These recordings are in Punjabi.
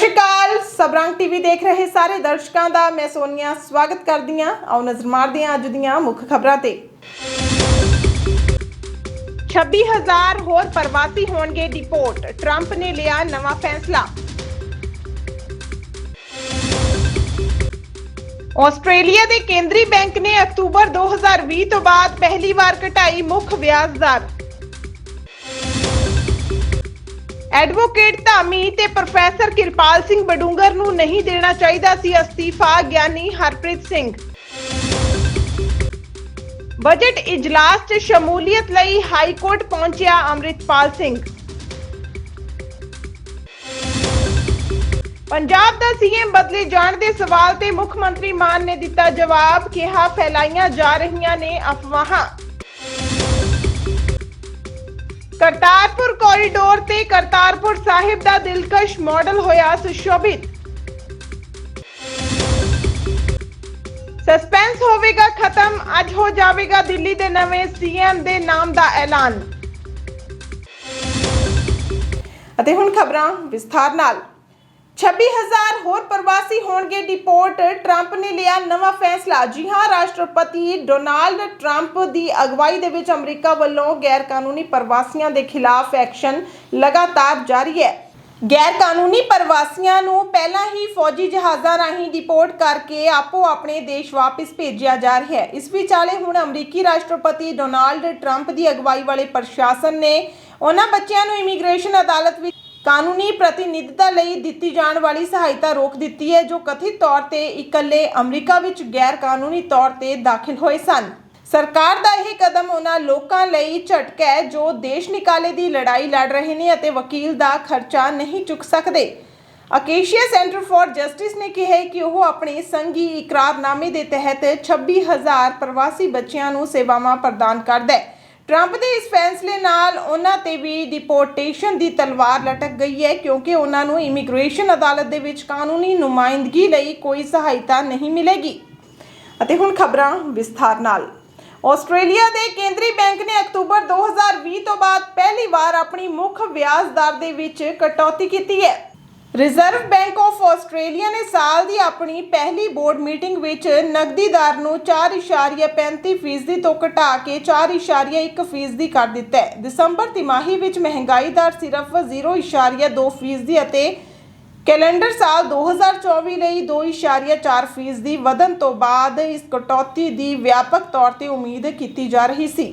ਸ਼੍ਰੀ ਅਕਾਲ ਸਬਰੰਗ ਟੀਵੀ ਦੇਖ ਰਹੇ ਸਾਰੇ ਦਰਸ਼ਕਾਂ ਦਾ ਮੈਂ ਸੋਨੀਆ, ਸਵਾਗਤ ਕਰਦੀ ਹਾਂ। ਆਓ ਨਜ਼ਰ ਮਾਰਦੇ ਹਾਂ ਅੱਜ ਦੀਆਂ ਮੁੱਖ ਖਬਰਾਂ ਤੇ। 26000 ਹੋਰ ਪ੍ਰਵਾਸੀ ਹੋਣਗੇ ਡਿਪੋਰਟ ਟਰੰਪ ਨੇ ਲਿਆ ਨਵਾਂ ਫੈਸਲਾ। ਆਸਟ੍ਰੇਲੀਆ ਦੇ ਕੇਂਦਰੀ ਬੈਂਕ ਨੇ ਅਕਤੂਬਰ 2020 ਤੋਂ ਬਾਅਦ ਪਹਿਲੀ ਵਾਰ ਘਟਾਈ ਮੁੱਖ ਵਿਆਜ ਦਰ। ਐਡਵੋਕੇਟ ਧਾਮੀ ਤੇ ਪ੍ਰੋਫੈਸਰ ਕਿਰਪਾਲ ਸਿੰਘ ਬਡੂੰਗਰ ਨੂੰ ਨਹੀਂ ਦੇਣਾ ਚਾਹੀਦਾ ਸੀ ਅਸਤੀਫਾ, ਗਿਆਨੀ ਹਰਪ੍ਰੀਤ ਸਿੰਘ। ਬਜਟ ਇਜਲਾਸ 'ਚ ਸ਼ਮੂਲੀਅਤ ਲਈ ਹਾਈ ਕੋਰਟ ਪਹੁੰਚਿਆ ਅੰਮ੍ਰਿਤਪਾਲ ਸਿੰਘ। ਪੰਜਾਬ ਦਾ ਸੀਐਮ ਬਦਲੇ ਜਾਣ ਦੇ ਸਵਾਲ ਤੇ ਮੁੱਖ ਮੰਤਰੀ ਮਾਨ ਨੇ ਦਿੱਤਾ ਜਵਾਬ, ਕਿਹਾ ਫੈਲਾਈਆਂ ਜਾ ਰਹੀਆਂ ਨੇ ਅਫਵਾਹਾਂ। ਕਰਤਾਰਪੁਰ ਕੋਰੀਡੋਰ ਤੇ ਕਰਤਾਰਪੁਰ ਸਾਹਿਬ ਦਾ ਦਿਲਕਸ਼ ਮਾਡਲ ਹੋਇਆ ਸੁਸ਼ੋਭਿਤ। ਸਸਪੈਂਸ ਹੋਵੇਗਾ ਖਤਮ, ਅੱਜ ਹੋ ਜਾਵੇਗਾ ਦਿੱਲੀ ਦੇ ਨਵੇਂ ਸੀਐਮ ਦੇ ਨਾਮ ਦਾ ਐਲਾਨ। ਅਤੇ ਹੁਣ ਖਬਰਾਂ ਵਿਸਥਾਰ ਨਾਲ। 26000 ਹੋਰ ਪ੍ਰਵਾਸੀ ਹੋਣਗੇ ਡਿਪੋਰਟ ਟਰੰਪ ਨੇ ਲਿਆ ਨਵਾਂ ਫੈਸਲਾ। ਜੀ ਹਾਂ, ਰਾਸ਼ਟਰਪਤੀ ਡੋਨਾਲਡ ਟਰੰਪ ਦੀ ਅਗਵਾਈ ਦੇ ਵਿੱਚ ਅਮਰੀਕਾ ਵੱਲੋਂ ਗੈਰ ਕਾਨੂੰਨੀ ਪ੍ਰਵਾਸੀਆਂ ਦੇ ਖਿਲਾਫ ਐਕਸ਼ਨ ਲਗਾਤਾਰ ਜਾਰੀ ਹੈ। ਗੈਰ ਕਾਨੂੰਨੀ ਪ੍ਰਵਾਸੀਆਂ ਨੂੰ ਪਹਿਲਾਂ ਹੀ ਫੌਜੀ ਜਹਾਜ਼ਾਂ ਰਾਹੀਂ ਡਿਪੋਰਟ ਕਰਕੇ ਆਪੋ ਆਪਣੇ ਦੇਸ਼ ਵਾਪਸ ਭੇਜਿਆ ਜਾ ਰਿਹਾ ਹੈ। ਇਸ ਵਿਚਾਲੇ ਹੁਣ ਅਮਰੀਕੀ ਰਾਸ਼ਟਰਪਤੀ ਡੋਨਾਲਡ ਟਰੰਪ ਦੀ ਅਗਵਾਈ ਵਾਲੇ ਪ੍ਰਸ਼ਾਸਨ ਨੇ ਉਹਨਾਂ ਬੱਚਿਆਂ ਨੂੰ ਇਮੀਗ੍ਰੇਸ਼ਨ ਅਦਾਲਤ ਵਿੱਚ ਕਾਨੂੰਨੀ ਪ੍ਰਤੀਨਿਧਤਾ ਲਈ ਦਿੱਤੀ ਜਾਣ ਵਾਲੀ ਸਹਾਇਤਾ ਰੋਕ ਦਿੱਤੀ ਹੈ, ਜੋ ਕਥਿਤ ਤੌਰ ਤੇ ਇਕੱਲੇ ਅਮਰੀਕਾ ਵਿੱਚ ਗੈਰ ਕਾਨੂੰਨੀ ਤੌਰ ਤੇ ਦਾਖਲ ਹੋਏ ਸਨ। ਸਰਕਾਰ ਦਾ ਇਹ ਕਦਮ ਉਹਨਾਂ ਲੋਕਾਂ ਲਈ ਝਟਕਾ ਹੈ, ਜੋ ਦੇਸ਼ ਨਿਕਾਲੇ ਦੀ ਲੜਾਈ ਲੜ ਰਹੇ ਨੇ ਅਤੇ ਵਕੀਲ ਦਾ ਖਰਚਾ ਨਹੀਂ ਚੁੱਕ ਸਕਦੇ। ਅਕੇਸ਼ੀਆ ਸੈਂਟਰ ਫਾਰ ਜਸਟਿਸ ਨੇ ਕਿਹਾ ਕਿ ਉਹ ਆਪਣੇ ਸੰਘੀ ਇਕਰਾਰਨਾਮੇ ਦੇ ਤਹਿਤ 26000 ਪ੍ਰਵਾਸੀ ਬੱਚਿਆਂ ਨੂੰ ਸੇਵਾਵਾਂ ਪ੍ਰਦਾਨ ਕਰਦਾ ਹੈ। ਟਰੰਪ ਦੇ ਇਸ ਫੈਸਲੇ ਨਾਲ ਉਹਨਾਂ ਤੇ ਵੀ ਡਿਪੋਰਟੇਸ਼ਨ ਦੀ ਤਲਵਾਰ ਲਟਕ ਗਈ ਹੈ, ਕਿਉਂਕਿ ਉਹਨਾਂ ਨੂੰ ਇਮੀਗ੍ਰੇਸ਼ਨ ਅਦਾਲਤ ਦੇ ਵਿੱਚ ਕਾਨੂੰਨੀ ਨੁਮਾਇੰਦਗੀ ਲਈ ਕੋਈ ਸਹਾਇਤਾ ਨਹੀਂ ਮਿਲੇਗੀ। ਅਤੇ ਹੁਣ ਖਬਰਾਂ ਵਿਸਥਾਰ ਨਾਲ। ਆਸਟ੍ਰੇਲੀਆ ਦੇ ਕੇਂਦਰੀ ਬੈਂਕ ਨੇ ਅਕਤੂਬਰ 2020 ਤੋਂ ਬਾਅਦ ਪਹਿਲੀ ਵਾਰ ਆਪਣੀ ਮੁੱਖ ਵਿਆਜ ਦਰ ਦੇ ਵਿੱਚ ਕਟੌਤੀ ਕੀਤੀ ਹੈ। ਰਿਜ਼ਰਵ ਬੈਂਕ ਆਫ ਆਸਟ੍ਰੇਲੀਆ ਨੇ ਸਾਲ ਦੀ ਆਪਣੀ ਪਹਿਲੀ ਬੋਰਡ ਮੀਟਿੰਗ ਵਿੱਚ ਨਕਦੀ ਦਰ ਨੂੰ 4.35% ਫੀਸਦੀ ਤੋਂ ਘਟਾ ਕੇ 4.1% ਫੀਸਦੀ ਕਰ ਦਿੱਤਾ ਹੈ। ਦਸੰਬਰ ਤਿਮਾਹੀ ਵਿੱਚ ਮਹਿੰਗਾਈ ਦਰ ਸਿਰਫ 0.2% ਫੀਸਦੀ ਅਤੇ ਕੈਲੰਡਰ ਸਾਲ 2024 ਲਈ 2.4 ਫੀਸਦੀ ਵਧਣ ਤੋਂ ਬਾਅਦ ਇਸ ਕਟੌਤੀ ਦੀ ਵਿਆਪਕ ਤੌਰ ਤੇ ਉਮੀਦ ਕੀਤੀ ਜਾ ਰਹੀ ਸੀ।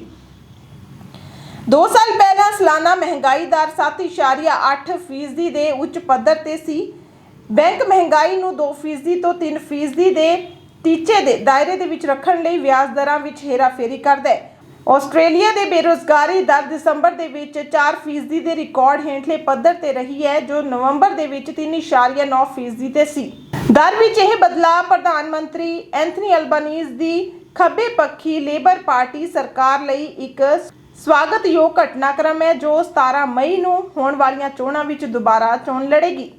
2 ਸਾਲ ਪਹਿਲਾਂ ਸਾਲਾਨਾ ਮਹਿੰਗਾਈ ਦਰ 7.8 ਫੀਸਦੀ ਦੇ ਉੱਚ ਪੱਧਰ ਤੇ ਸੀ। ਬੈਂਕ ਮਹਿੰਗਾਈ ਨੂੰ 2 ਫੀਸਦੀ ਤੋਂ 3 ਫੀਸਦੀ ਦੇ ਟੀਚੇ ਦੇ ਦਾਇਰੇ ਦੇ ਵਿੱਚ ਰੱਖਣ ਲਈ ਵਿਆਜ ਦਰਾਂ ਵਿੱਚ ਹੇਰਾਫੇਰੀ ਕਰਦਾ ਹੈ। ਆਸਟ੍ਰੇਲੀਆ ਦੇ ਬੇਰੋਜ਼ਗਾਰੀ ਦਰ ਦਸੰਬਰ ਦੇ ਵਿੱਚ 4 ਫੀਸਦੀ ਦੇ ਰਿਕਾਰਡ ਹੇਠਲੇ ਪੱਧਰ ਤੇ ਰਹੀ ਹੈ, ਜੋ ਨਵੰਬਰ ਦੇ ਵਿੱਚ 3.9 ਫੀਸਦੀ ਤੇ ਸੀ। ਦਰ ਵਿੱਚ ਇਹ ਬਦਲਾਅ ਪ੍ਰਧਾਨ ਮੰਤਰੀ ਐਂਥਨੀ ਅਲਬਾਨੀਜ਼ ਦੀ ਖੱਬੇ ਪੱਖੀ ਲੇਬਰ ਪਾਰਟੀ ਸਰਕਾਰ ਲਈ ਇੱਕ ਸਵਾਗਤਯੋਗ ਘਟਨਾਕ੍ਰਮ ਹੈ ਜੋ 17 ਮਈ ਨੂੰ ਹੋਣ ਵਾਲੀਆਂ ਚੋਣਾਂ ਵਿੱਚ ਦੁਬਾਰਾ ਚੋਣ ਲੜੇਗੀ।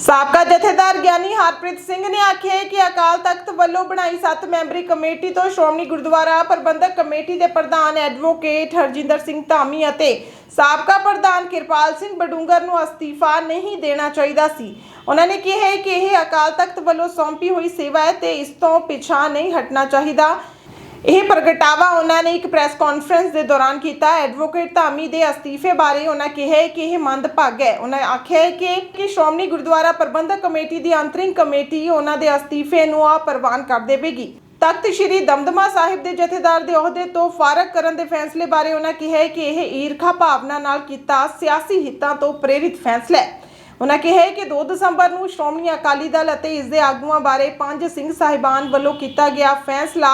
ਸਾਬਕਾ ਜਥੇਦਾਰ ਗਿਆਨੀ ਹਰਪ੍ਰੀਤ ਸਿੰਘ ਨੇ ਆਖਿਆ ਹੈ ਕਿ ਅਕਾਲ ਤਖਤ ਵੱਲੋਂ ਬਣਾਈ 7 ਮੈਂਬਰੀ ਕਮੇਟੀ ਤੋਂ ਸ਼੍ਰੋਮਣੀ ਗੁਰਦੁਆਰਾ ਪ੍ਰਬੰਧਕ ਕਮੇਟੀ ਦੇ ਪ੍ਰਧਾਨ ਐਡਵੋਕੇਟ ਹਰਜਿੰਦਰ ਸਿੰਘ ਧਾਮੀ ਅਤੇ ਸਾਬਕਾ ਪ੍ਰਧਾਨ ਕਿਰਪਾਲ ਸਿੰਘ ਬਡੂੰਗਰ ਨੂੰ ਅਸਤੀਫਾ ਨਹੀਂ ਦੇਣਾ ਚਾਹੀਦਾ ਸੀ। ਉਹਨਾਂ ਨੇ ਕਿਹਾ ਕਿ ਇਹ ਅਕਾਲ ਤਖਤ ਵੱਲੋਂ ਸੌਂਪੀ ਹੋਈ ਸੇਵਾ ਹੈ ਤੇ ਇਸ ਤੋਂ ਪਿਛਾਂ ਨਹੀਂ ਹਟਣਾ ਚਾਹੀਦਾ। ਇਹ ਪ੍ਰਗਟਾਵਾ ਉਹਨਾਂ ਨੇ ਇੱਕ ਪ੍ਰੈਸ ਕਾਨਫਰੰਸ ਦੇ ਦੌਰਾਨ ਕੀਤਾ। ਐਡਵੋਕੇਟ ਧਾਮੀ ਦੇ ਅਸਤੀਫੇ ਬਾਰੇ ਉਹਨਾਂ ਕਿਹਾ ਕਿ ਇਹ ਮੰਦਭਾਗ ਹੈ। ਉਹਨਾਂ ਆਖਿਆ ਕਿ ਕਿ ਸ਼੍ਰੋਮਣੀ ਗੁਰਦੁਆਰਾ ਪ੍ਰਬੰਧਕ ਕਮੇਟੀ ਦੀ ਅੰਤਰਿੰਗ ਕਮੇਟੀ ਉਹਨਾਂ ਦੇ ਅਸਤੀਫੇ ਨੂੰ ਪ੍ਰਵਾਨ ਕਰ ਦੇਵੇਗੀ। ਤਖਤ ਸ੍ਰੀ ਦਮਦਮਾ ਸਾਹਿਬ ਦੇ ਜਥੇਦਾਰ ਦੇ ਅਹੁਦੇ ਤੋਂ ਫਾਰਗ ਕਰਨ ਦੇ ਫੈਸਲੇ ਬਾਰੇ ਉਹਨਾਂ ਕਿਹਾ ਕਿ ਇਹ ਈਰਖਾ ਭਾਵਨਾ ਨਾਲ ਕੀਤਾ ਸਿਆਸੀ ਹਿੱਤਾਂ ਤੋਂ ਪ੍ਰੇਰਿਤ ਫੈਸਲਾ ਹੈ। ਉਹਨਾਂ ਕਿਹਾ ਕਿ 2 ਦਸੰਬਰ ਨੂੰ ਸ਼੍ਰੋਮਣੀ ਅਕਾਲੀ ਦਲ ਅਤੇ ਇਸ ਦੇ ਆਗੂਆਂ ਬਾਰੇ ਪੰਜ ਸਿੰਘ ਸਾਹਿਬਾਨ ਵੱਲੋਂ ਕੀਤਾ ਗਿਆ ਫੈਸਲਾ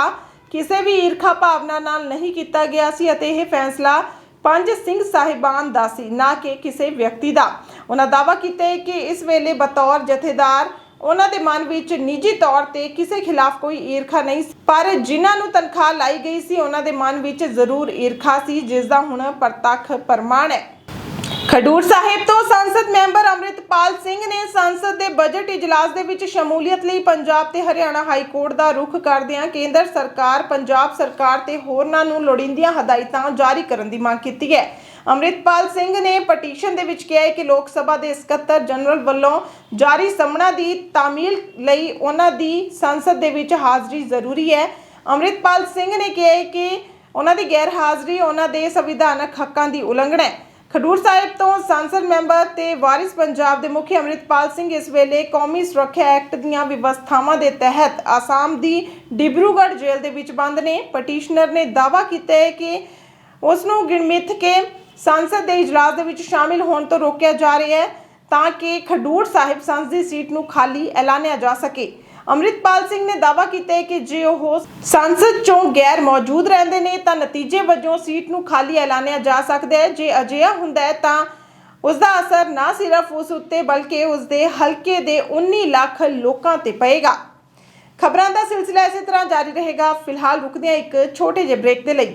ਕਿਸੇ ਵੀ ਈਰਖਾ ਭਾਵਨਾ ਨਾਲ ਨਹੀਂ ਕੀਤਾ ਗਿਆ ਸੀ ਅਤੇ ਇਹ ਫੈਸਲਾ ਪੰਜ ਸਿੰਘ ਸਾਹਿਬਾਨ ਦਾ ਸੀ, ਨਾ ਕਿ ਕਿਸੇ ਵਿਅਕਤੀ ਦਾ। ਉਹਨਾਂ ਦਾਅਵਾ ਕੀਤਾ ਕਿ ਇਸ ਵੇਲੇ ਬਤੌਰ ਜਥੇਦਾਰ ਉਹਨਾਂ ਦੇ ਮਨ ਵਿੱਚ ਨਿੱਜੀ ਤੌਰ ਤੇ ਕਿਸੇ ਖਿਲਾਫ ਕੋਈ ਈਰਖਾ ਨਹੀਂ ਸੀ, ਪਰ ਜਿਨ੍ਹਾਂ ਨੂੰ ਤਨਖਾਹ ਲਾਈ ਗਈ ਸੀ, ਉਹਨਾਂ ਦੇ ਮਨ ਵਿੱਚ ਜ਼ਰੂਰ ਈਰਖਾ ਸੀ ਜਿਸ ਦਾ ਹੁਣ ਪ੍ਰਤੱਖ ਪ੍ਰਮਾਣ ਹੈ। ਖਡੂਰ ਸਾਹਿਬ ਤੋਂ ਸੰਸਦ ਮੈਂਬਰ ਅੰਮ੍ਰਿਤਪਾਲ ਸਿੰਘ ਨੇ ਸੰਸਦ ਦੇ ਬਜਟ ਇਜਲਾਸ ਦੇ ਵਿੱਚ ਸ਼ਮੂਲੀਅਤ ਲਈ ਪੰਜਾਬ ਤੇ ਹਰਿਆਣਾ ਹਾਈ ਕੋਰਟ ਦਾ ਰੁਖ ਕਰਦਿਆਂ ਕੇਂਦਰ ਸਰਕਾਰ, ਪੰਜਾਬ ਸਰਕਾਰ ਤੇ ਹੋਰਨਾਂ ਨੂੰ ਲੋੜੀਂਦੀਆਂ ਹਦਾਇਤਾਂ ਜਾਰੀ ਕਰਨ ਦੀ ਮੰਗ ਕੀਤੀ ਹੈ। ਅੰਮ੍ਰਿਤਪਾਲ ਸਿੰਘ ਨੇ ਪਟੀਸ਼ਨ ਦੇ ਵਿੱਚ ਕਿਹਾ ਹੈ ਕਿ ਲੋਕ ਸਭਾ ਦੇ ਸਕੱਤਰ ਜਨਰਲ ਵੱਲੋਂ ਜਾਰੀ ਸਮਣਾ ਦੀ ਤਾਮੀਲ ਲਈ ਉਹਨਾਂ ਦੀ ਸੰਸਦ ਦੇ ਵਿੱਚ ਹਾਜ਼ਰੀ ਜ਼ਰੂਰੀ ਹੈ। ਅੰਮ੍ਰਿਤਪਾਲ ਸਿੰਘ ਨੇ ਕਿਹਾ ਹੈ ਕਿ ਉਹਨਾਂ ਦੀ ਗੈਰ ਹਾਜ਼ਰੀ ਉਹਨਾਂ ਦੇ ਸੰਵਿਧਾਨਕ ਹੱਕਾਂ ਦੀ ਉਲੰਘਣਾ ਹੈ। ਖਡੂਰ ਸਾਹਿਬ ਤੋਂ ਸੰਸਦ ਮੈਂਬਰ ਤੇ ਵਾਰਿਸ ਪੰਜਾਬ ਦੇ ਮੁਖੀ ਅੰਮ੍ਰਿਤਪਾਲ ਸਿੰਘ ਇਸ ਵੇਲੇ ਕੌਮੀ ਸੁਰੱਖਿਆ ਐਕਟ ਦੀਆਂ ਵਿਵਸਥਾਵਾਂ ਦੇ ਤਹਿਤ ਆਸਾਮ ਦੀ ਡਿਬਰੂਗੜ੍ਹ ਜੇਲ੍ਹ ਦੇ ਵਿੱਚ ਬੰਦ ਨੇ। ਪਟੀਸ਼ਨਰ ਨੇ ਦਾਅਵਾ ਕੀਤਾ ਹੈ ਕਿ ਉਸ ਨੂੰ ਗਿਣਮਿੱਥ ਕੇ ਸੰਸਦ ਦੇ ਇਜਲਾਸ ਦੇ ਵਿੱਚ ਸ਼ਾਮਿਲ ਹੋਣ ਤੋਂ ਰੋਕਿਆ ਜਾ ਰਿਹਾ ਹੈ ਤਾਂ ਕਿ ਖਡੂਰ ਸਾਹਿਬ ਸੰਸਦੀ ਸੀਟ ਨੂੰ ਖਾਲੀ ਐਲਾਨਿਆ ਜਾ ਸਕੇ। ਅੰਮ੍ਰਿਤਪਾਲ ਸਿੰਘ ਨੇ ਦਾਅਵਾ ਕੀਤਾ ਹੈ ਕਿ ਜੇ ਉਹ ਸੰਸਦ ਚੋਂ ਗੈਰ ਮੌਜੂਦ ਰਹਿੰਦੇ ਨੇ ਤਾਂ ਨਤੀਜੇ ਵਜੋਂ ਸੀਟ ਨੂੰ ਖਾਲੀ ਐਲਾਨਿਆ ਜਾ ਸਕਦਾ ਹੈ। ਜੇ ਅਜਿਹਾ ਹੁੰਦਾ ਹੈ ਤਾਂ ਉਸ ਦਾ ਅਸਰ ਨਾ ਸਿਰਫ ਉਸ ਉੱਤੇ ਬਲਕਿ ਉਸ ਦੇ ਹਲਕੇ ਦੇ 19 ਲੱਖ ਲੋਕਾਂ ਤੇ ਪਏਗਾ। ਖਬਰਾਂ ਦਾ ਸਿਲਸਿਲਾ ਇਸੇ ਤਰ੍ਹਾਂ ਜਾਰੀ ਰਹੇਗਾ। ਫਿਲਹਾਲ ਰੁਕਦੇ ਹਾਂ ਇੱਕ ਛੋਟੇ ਜਿਹੇ ਬ੍ਰੇਕ ਦੇ ਲਈ।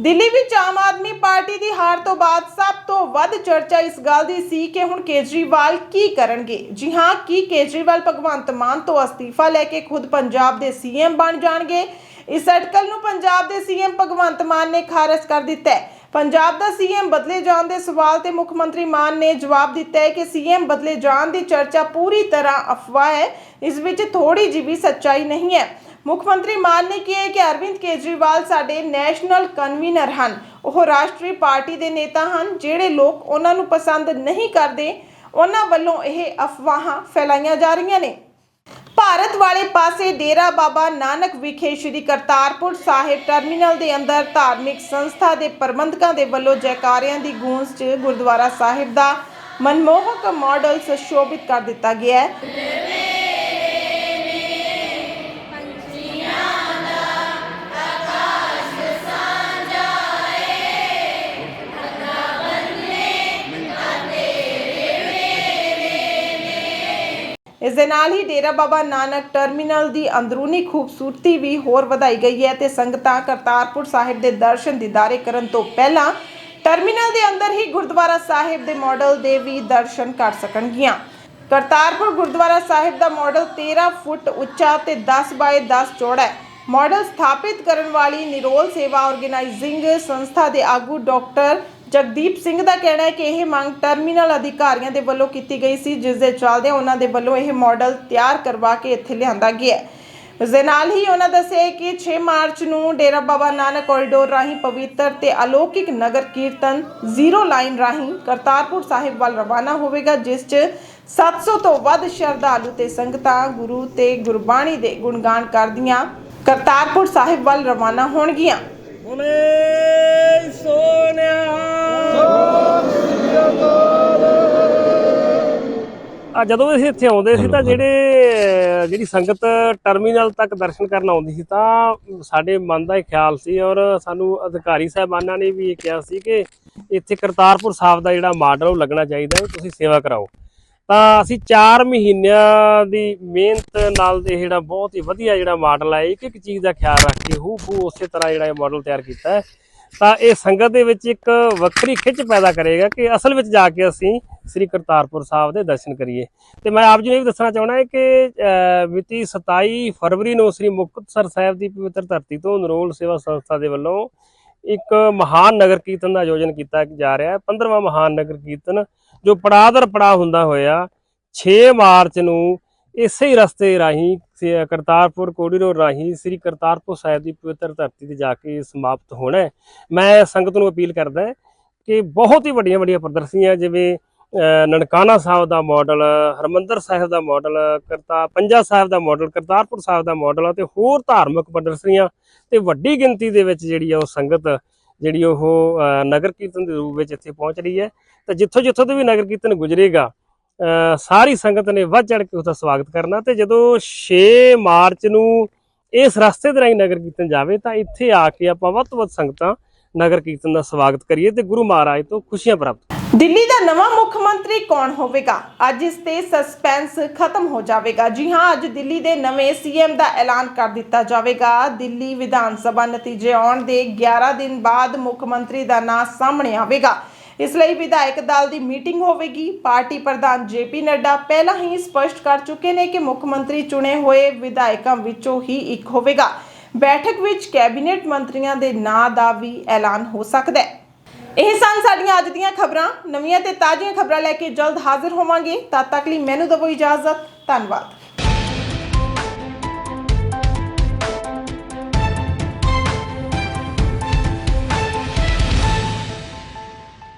ਦਿੱਲੀ ਵਿੱਚ ਆਮ ਆਦਮੀ ਪਾਰਟੀ ਦੀ ਹਾਰ ਤੋਂ ਬਾਅਦ ਸਭ ਤੋਂ ਵੱਧ ਚਰਚਾ ਇਸ ਗੱਲ ਦੀ ਸੀ ਕਿ ਹੁਣ ਕੇਜਰੀਵਾਲ ਕੀ ਕਰਨਗੇ। ਜੀ ਹਾਂ, ਕੀ ਕੇਜਰੀਵਾਲ ਭਗਵੰਤ ਮਾਨ ਤੋਂ ਅਸਤੀਫਾ ਲੈ ਕੇ ਖੁਦ ਪੰਜਾਬ ਦੇ ਸੀਐਮ ਬਣ ਜਾਣਗੇ? ਇਸ ਅਟਕਲ ਨੂੰ ਪੰਜਾਬ ਦੇ ਸੀਐਮ ਭਗਵੰਤ ਮਾਨ ਨੇ ਖਾਰਜ ਕਰ ਦਿੱਤਾ ਹੈ। ਪੰਜਾਬ ਦਾ ਸੀਐਮ ਬਦਲੇ ਜਾਣ ਦੇ ਸਵਾਲ ਤੇ ਮੁੱਖ ਮੰਤਰੀ ਮਾਨ ਨੇ ਜਵਾਬ ਦਿੱਤਾ ਹੈ ਕਿ ਸੀਐਮ ਬਦਲੇ ਜਾਣ ਦੀ ਚਰਚਾ ਪੂਰੀ ਤਰ੍ਹਾਂ ਅਫਵਾਹ ਹੈ। ਇਸ ਵਿੱਚ ਥੋੜੀ ਜਿਹੀ ਵੀ ਸੱਚਾਈ ਨਹੀਂ ਹੈ। ਮੁੱਖ ਮੰਤਰੀ ਮਾਨ ਨੇ ਕਿਹਾ ਕਿ ਅਰਵਿੰਦ ਕੇਜਰੀਵਾਲ ਸਾਡੇ ਨੈਸ਼ਨਲ ਕਨਵੀਨਰ ਹਨ। ਉਹ ਰਾਸ਼ਟਰੀ ਪਾਰਟੀ ਦੇ ਨੇਤਾ ਹਨ, ਜਿਹੜੇ ਲੋਕ ਉਹਨਾਂ ਨੂੰ ਪਸੰਦ ਨਹੀਂ ਕਰਦੇ। ਉਹਨਾਂ ਵੱਲੋਂ ਇਹ ਅਫਵਾਹਾਂ ਫੈਲਾਈਆਂ ਜਾ ਰਹੀਆਂ ਨੇ। ਭਾਰਤ ਵਾਲੇ ਪਾਸੇ ਡੇਰਾ ਬਾਬਾ ਨਾਨਕ ਵਿਖੇ ਸ੍ਰੀ ਕਰਤਾਰਪੁਰ ਸਾਹਿਬ ਟਰਮੀਨਲ ਦੇ ਅੰਦਰ ਧਾਰਮਿਕ ਸੰਸਥਾ ਦੇ ਪ੍ਰਬੰਧਕਾਂ ਦੇ ਵੱਲੋਂ ਜੈਕਾਰਿਆਂ ਦੀ ਗੂੰਜ 'ਚ ਗੁਰਦੁਆਰਾ ਸਾਹਿਬ ਦਾ ਮਨਮੋਹਕ ਮਾਡਲ ਸੁਸ਼ੋਭਿਤ ਕਰ ਦਿੱਤਾ ਗਿਆ ਹੈ। ਦੇ ਨਾਲ ਹੀ ਡੇਰਾ ਬਾਬਾ ਨਾਨਕ ਟਰਮੀਨਲ ਦੀ ਅੰਦਰੂਨੀ ਖੂਬਸੂਰਤੀ ਵੀ ਹੋਰ ਵਧਾਈ ਗਈ ਹੈ ਤੇ ਸੰਗਤਾਂ ਕਰਤਾਰਪੁਰ ਸਾਹਿਬ ਦੇ ਦਰਸ਼ਨ ਦੀਦਾਰੇ ਕਰਨ ਤੋਂ ਪਹਿਲਾਂ ਟਰਮੀਨਲ ਦੇ ਅੰਦਰ ਹੀ ਗੁਰਦੁਆਰਾ ਸਾਹਿਬ ਦੇ ਮਾਡਲ ਦੇ ਵੀ ਦਰਸ਼ਨ ਕਰ ਸਕਣਗੀਆਂ। ਕਰਤਾਰਪੁਰ ਗੁਰਦੁਆਰਾ ਸਾਹਿਬ ਦਾ ਮਾਡਲ 13 ਫੁੱਟ ਉੱਚਾ ਤੇ 10 ਬਾਏ 10 ਚੌੜਾ ਹੈ। ਮਾਡਲ ਸਥਾਪਿਤ ਕਰਨ ਵਾਲੀ ਨਿਰੋਲ ਸੇਵਾ ਆਰਗੇਨਾਈਜ਼ਿੰਗ ਸੰਸਥਾ ਦੇ ਆਗੂ ਡਾਕਟਰ ਜਗਦੀਪ ਸਿੰਘ ਦਾ ਕਹਿਣਾ ਹੈ ਕਿ ਇਹ ਮੰਗ ਟਰਮੀਨਲ ਅਧਿਕਾਰੀਆਂ ਦੇ ਵੱਲੋਂ ਕੀਤੀ ਗਈ ਸੀ, ਜਿਸ ਦੇ ਚੱਲਦੇ ਉਹਨਾਂ ਦੇ ਵੱਲੋਂ ਇਹ ਮਾਡਲ ਤਿਆਰ ਕਰਵਾ ਕੇ ਇੱਥੇ ਲਿਆਂਦਾ ਗਿਆ ਹੈ। ਉਸ ਦੇ ਨਾਲ ਹੀ ਉਹਨਾਂ ਦੱਸਿਆ ਕਿ 6 ਮਾਰਚ ਨੂੰ ਡੇਰਾ ਬਾਬਾ ਨਾਨਕ ਕੋਰੀਡੋਰ ਰਾਹੀਂ ਪਵਿੱਤਰ ਤੇ ਅਲੌਕਿਕ ਨਗਰ ਕੀਰਤਨ ਜ਼ੀਰੋ ਲਾਈਨ ਰਾਹੀਂ ਕਰਤਾਰਪੁਰ ਸਾਹਿਬ ਵੱਲ ਰਵਾਨਾ ਹੋਵੇਗਾ, ਜਿਸ 'ਚ 700 ਤੋਂ ਵੱਧ ਸ਼ਰਧਾਲੂ ਤੇ ਸੰਗਤਾਂ, ਗੁਰੂ ਤੇ ਗੁਰਬਾਣੀ ਦੇ ਗੁਣਗਾਨ ਕਰਦੀਆਂ ਕਰਤਾਰਪੁਰ ਸਾਹਿਬ ਵੱਲ ਰਵਾਨਾ ਹੋਣਗੀਆਂ। ਬੋਲੇ ਸੋਨਿਆ ਆ ਜਦੋਂ ਅਸੀਂ ਇੱਥੇ ਆਉਂਦੇ ਸੀ ਤਾਂ ਜਿਹੜੇ ਜਿਹੜੀ ਸੰਗਤ ਟਰਮੀਨਲ ਤੱਕ ਦਰਸ਼ਨ ਕਰਨ ਆਉਂਦੀ ਸੀ ਤਾਂ ਸਾਡੇ ਮਨ ਦਾ ਇਹ ਖਿਆਲ ਸੀ ਔਰ ਸਾਨੂੰ ਅਧਿਕਾਰੀ ਸਾਹਿਬਾਨਾਂ ਨੇ ਵੀ ਇਹ ਕਿਹਾ ਸੀ ਕਿ ਇੱਥੇ ਕਰਤਾਰਪੁਰ ਸਾਹਿਬ ਦਾ ਜਿਹੜਾ ਮਾਡਲ ਉਹ ਲੱਗਣਾ ਚਾਹੀਦਾ ਹੈ ਤੁਸੀਂ ਸੇਵਾ ਕਰਾਓ। ਤਾਂ ਅਸੀਂ 4 ਮਹੀਨਿਆਂ ਦੀ ਮਿਹਨਤ ਨਾਲ ਇਹ ਜਿਹੜਾ ਬਹੁਤ ਹੀ ਵਧੀਆ ਜਿਹੜਾ ਮਾਡਲ ਹੈ ਇੱਕ ਇੱਕ ਚੀਜ਼ ਦਾ ਖਿਆਲ ਰੱਖ ਕੇ ਹੂ ਹੂ ਉਸੇ ਤਰ੍ਹਾਂ ਜਿਹੜਾ ਇਹ ਮਾਡਲ ਤਿਆਰ ਕੀਤਾ ਹੈ। ਤਾਂ ਇਹ ਸੰਗਤ ਦੇ ਵਿੱਚ ਇੱਕ ਵੱਖਰੀ ਖਿੱਚ ਪੈਦਾ ਕਰੇਗਾ ਕਿ ਅਸਲ ਵਿੱਚ ਜਾ ਕੇ ਅਸੀਂ ਸ੍ਰੀ ਕਰਤਾਰਪੁਰ ਸਾਹਿਬ ਦੇ ਦਰਸ਼ਨ ਕਰੀਏ। ਤੇ ਮੈਂ ਆਪ ਜੀ ਨੂੰ ਇਹ ਵੀ ਦੱਸਣਾ ਚਾਹੁੰਦਾ ਹਾਂ ਕਿ ਅਹ, ਮਿਤੀ 27 ਫਰਵਰੀ ਨੂੰ ਸ੍ਰੀ ਮੁਕਤਸਰ ਸਾਹਿਬ ਦੀ ਪਵਿੱਤਰ ਧਰਤੀ ਤੋਂ ਨਰੋਲ ਸੇਵਾ ਸੰਸਥਾ ਦੇ ਵੱਲੋਂ ਇੱਕ ਮਹਾਨ ਨਗਰ ਕੀਰਤਨ ਦਾ ਆਯੋਜਨ ਕੀਤਾ ਜਾ ਰਿਹਾ ਹੈ। 15ਵਾਂ ਮਹਾਨ ਨਗਰ ਕੀਰਤਨ, ਜੋ ਪੜਾਅ ਦਰ ਪੜਾਅ ਹੁੰਦਾ ਹੋਇਆ 6 ਮਾਰਚ ਨੂੰ ਇਸੇ ਹੀ ਰਸਤੇ ਰਾਹੀਂ ਕਰਤਾਰਪੁਰ ਕੋਰੀਡੋਰ ਰਾਹੀਂ ਸ੍ਰੀ ਕਰਤਾਰਪੁਰ ਸਾਹਿਬ ਦੀ ਪਵਿੱਤਰ ਧਰਤੀ ਤੇ ਜਾ ਕੇ ਸਮਾਪਤ ਹੋਣਾ ਹੈ। ਮੈਂ ਸੰਗਤ ਨੂੰ ਅਪੀਲ ਕਰਦਾ ਕਿ ਬਹੁਤ ਹੀ ਵੱਡੀਆਂ ਵੱਡੀਆਂ ਪ੍ਰਦਰਸ਼ਨੀਆਂ, ਜਿਵੇਂ ਨਨਕਾਣਾ ਸਾਹਿਬ ਦਾ ਮਾਡਲ ਹਰਮੰਦਰ ਸਾਹਿਬ ਦਾ ਮਾਡਲ ਕਰਤਾ ਪੰਜਾ ਸਾਹਿਬ ਦਾ ਮਾਡਲ ਕਰਤਾਰਪੁਰ ਸਾਹਿਬ ਦਾ ਮਾਡਲ ਅਤੇ ਹੋਰ ਧਾਰਮਿਕ ਪ੍ਰਦਰਸ਼ਨੀਆਂ ਤੇ ਵੱਡੀ ਗਿਣਤੀ ਦੇ ਵਿੱਚ ਜਿਹੜੀ ਆ ਉਹ ਸੰਗਤ, ਜਿਹੜੀ ਉਹ ਨਗਰ ਕੀਰਤਨ ਦੇ ਰੂਪ ਵਿੱਚ ਇੱਥੇ ਪਹੁੰਚ ਰਹੀ ਹੈ। ਤਾਂ ਜਿੱਥੋਂ ਜਿੱਥੋਂ ਤੋਂ ਵੀ ਨਗਰ ਕੀਰਤਨ ਗੁਜ਼ਰੇਗਾ ਸਾਰੀ ਸੰਗਤ ਨੇ ਵੱਧ ਚੜ ਕੇ ਉਹਦਾ ਸਵਾਗਤ ਕਰਨਾ ਤੇ ਜਦੋਂ 6 ਮਾਰਚ ਨੂੰ ਇਸ ਰਸਤੇ ਦੇ ਰਾਹੀਂ ਨਗਰ ਕੀਰਤਨ ਜਾਵੇ ਤਾਂ ਇੱਥੇ ਆ ਕੇ ਆਪਾਂ ਵੱਧ ਤੋਂ ਵੱਧ ਸੰਗਤਾਂ ਨਗਰ ਕੀਰਤਨ ਦਾ ਸਵਾਗਤ ਕਰੀਏ ਤੇ ਗੁਰੂ ਮਹਾਰਾਜ ਤੋਂ ਖੁਸ਼ੀਆਂ ਪ੍ਰਾਪਤ ਦਿੱਲੀ ਦਾ ਨਵਾਂ ਮੁੱਖ ਮੰਤਰੀ ਕੌਣ ਹੋਵੇਗਾ? ਅੱਜ ਇਸ ਤੇ ਸਸਪੈਂਸ ਖਤਮ ਹੋ ਜਾਵੇਗਾ। ਜੀ ਹਾਂ, ਅੱਜ ਦਿੱਲੀ ਦੇ ਨਵੇਂ ਸੀਐਮ ਦਾ ਐਲਾਨ ਕਰ ਦਿੱਤਾ ਜਾਵੇਗਾ। ਦਿੱਲੀ ਵਿਧਾਨ ਸਭਾ ਨਤੀਜੇ ਆਉਣ ਦੇ 11 ਦਿਨ ਬਾਅਦ ਮੁੱਖ ਮੰਤਰੀ ਦਾ ਨਾਂ ਸਾਹਮਣੇ ਆਵੇਗਾ। ਇਸ ਲਈ ਵਿਧਾਇਕ ਦਲ ਦੀ ਮੀਟਿੰਗ ਹੋਵੇਗੀ। ਪਾਰਟੀ ਪ੍ਰਧਾਨ ਜੇਪੀ ਨੱਡਾ ਪਹਿਲਾਂ ਹੀ ਸਪਸ਼ਟ ਕਰ ਚੁੱਕੇ ਨੇ ਕਿ ਮੁੱਖ ਮੰਤਰੀ ਚੁਣੇ ਹੋਏ ਵਿਧਾਇਕਾਂ ਵਿੱਚੋਂ ਹੀ ਇੱਕ ਹੋਵੇਗਾ। ਬੈਠਕ ਵਿੱਚ ਕੈਬਨਿਟ ਮੰਤਰੀਆਂ ਦੇ ਨਾਂ ਦਾ ਵੀ ਐਲਾਨ ਹੋ ਸਕਦਾ ਹੈ। ਇਹ ਸਨ ਸਾਡੀਆਂ ਅੱਜ ਦੀਆਂ ਖਬਰਾਂ। ਨਵੀਆਂ ਤੇ ਤਾਜ਼ੀਆਂ ਖਬਰਾਂ ਲੈ ਕੇ ਜਲਦ ਹਾਜ਼ਰ ਹੋਵਾਂਗੇ। ਤਦ ਤੱਕ ਲਈ ਮੈਨੂੰ ਦਵੋ ਇਜਾਜ਼ਤ। ਧੰਨਵਾਦ।